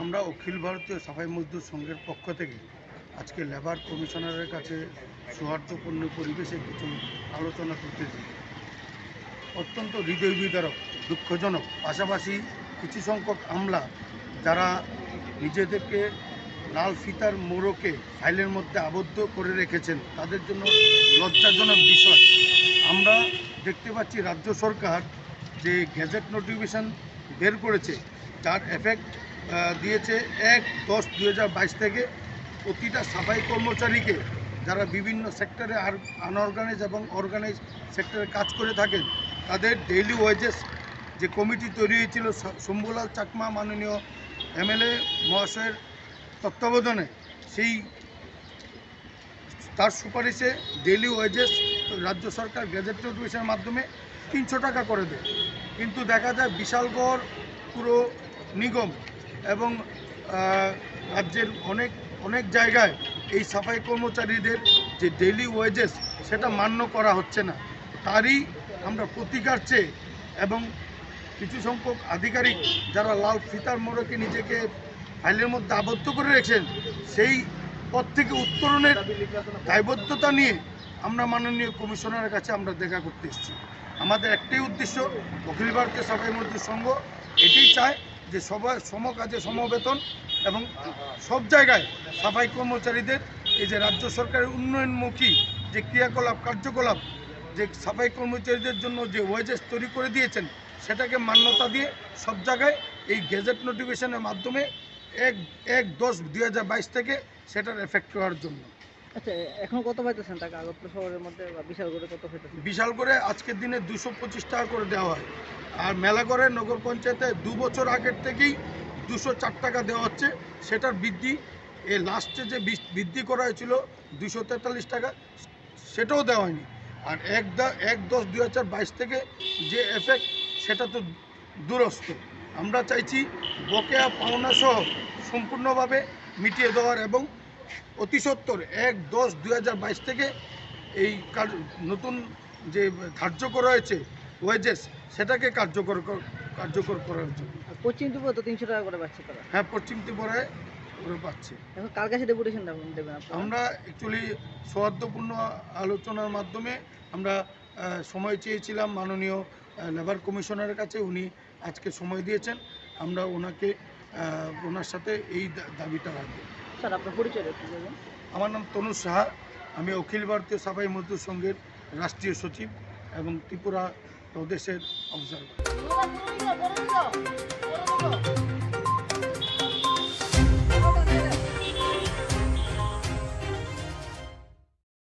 আমরা অখিল ভারতীয় সাফাই মজদুর সংঘের পক্ষ থেকে আজকে লেবার কমিশনারের কাছে সৌহার্দ্যপূর্ণ পরিবেশে কিছু আলোচনা করতেছি অত্যন্ত হৃদয় বিদারক দুঃখজনক, পাশাপাশি কিছু সংখ্যক আমলা যারা নিজেদেরকে লাল ফিতার মোড়কে ফাইলের মধ্যে আবদ্ধ করে রেখেছেন, তাদের জন্য লজ্জাজনক বিষয়। আমরা দেখতে পাচ্ছি রাজ্য সরকার যে গ্যাজেট নোটিফিকেশন বের করেছে যার এফেক্ট দিয়েছে এক দশ দু থেকে প্রতিটা সাফাই কর্মচারীকে যারা বিভিন্ন সেক্টরে আর আনঅর্গানাইজ এবং অর্গানাইজ সেক্টরে কাজ করে থাকেন, তাদের ডেইলি ওয়েজেস যে কমিটি তৈরি হয়েছিল শম্ভুলাল চাকমা মাননীয় এমএলএ মহাশয়ের তত্ত্বাবধানে, সেই তার সুপারিশে ডেইলি ওয়েজেস রাজ্য সরকার গ্যাজেট নোটিফিকেশনের মাধ্যমে তিনশো টাকা করে দেয়। কিন্তু দেখা যায় বিশালগড়, পুরো নিগম এবং রাজ্যের অনেক অনেক জায়গায় এই সাফাই কর্মচারীদের যে ডেইলি ওয়েজেস সেটা মান্য করা হচ্ছে না। তারই আমরা প্রতিকার চেয়ে এবং কিছু সংখ্যক আধিকারিক যারা লাল ফিতার মোড়কে নিজেকে ফাইলের মধ্যে আবদ্ধ করে রেখেছেন, সেই পথ থেকে উত্তরণের দায়বদ্ধতা নিয়ে আমরা মাননীয় কমিশনারের কাছে আমরা দেখা করতে এসেছি। আমাদের একটাই উদ্দেশ্য অখিল ভারতীয় সাফাই মজদুর সংঘ এটাই চায় যে সবাই সম কাজে সমবেতন এবং সব জায়গায় সাফাই কর্মচারীদের, এই যে রাজ্য সরকারের উন্নয়নমুখী যে ক্রিয়াকলাপ, কার্যকলাপ, যে সাফাই কর্মচারীদের জন্য যে ওয়েজেস তৈরি করে দিয়েছেন, সেটাকে মান্যতা দিয়ে সব জায়গায় এই গেজেট নোটিফিকেশনের মাধ্যমে এক এক দশ দুই থেকে সেটার এফেক্ট হওয়ার জন্য। আচ্ছা এখন কত পাইতেছেন টাকা? আগরতলা শহরের মধ্যে বিশাল করে কত পাইতেছেন? বিশাল করে আজকের দিনে দুশো পঁচিশ টাকা করে দেওয়া হয়। আর মেলাগড়ে নগর পঞ্চায়েতে দু বছর আগের থেকেই দুশো চার টাকা দেওয়া হচ্ছে। সেটার বৃদ্ধি এই লাস্টে যে বৃদ্ধি করা হয়েছিল দুশো তেতাল্লিশ টাকা, সেটাও দেওয়া হয়নি। আর এক দা এক দশ দুই থেকে যে এফেক্ট সেটা তো দূরস্থ আমরা চাইছি বকেয়া পাওনা সহ সম্পূর্ণভাবে মিটিয়ে দেওয়ার এবং অতি সত্তর এক দশ দুই হাজার বাইশ থেকে এই কার- নতুন যে ধার্য করা হয়েছে ওয়েজেস সেটাকে কার্যকর কার্যকর করার জন্য। পশ্চিম ত্রিপুরা তো তিনশো টাকা করে পাচ্ছে তারা। হ্যাঁ পশ্চিম ত্রিপুরায় ওরা পাচ্ছে। এখন কার কাছে ডেপুটেশন দেবেন আমরা অ্যাকচুয়ালি সৌহার্দ্যপূর্ণ আলোচনার মাধ্যমে আমরা সময় চেয়েছিলাম মাননীয় লেবার কমিশনারের কাছে উনি আজকে সময় দিয়েছেন। আমরা ওনাকে ওনার সাথে এই দাবিটা রাখব। আমার নাম তনু সাহা। আমি অখিল ভারতীয় সাফাই মজদুর সংঘের রাষ্ট্রীয় সচিব এবং ত্রিপুরা প্রদেশের অবজারভার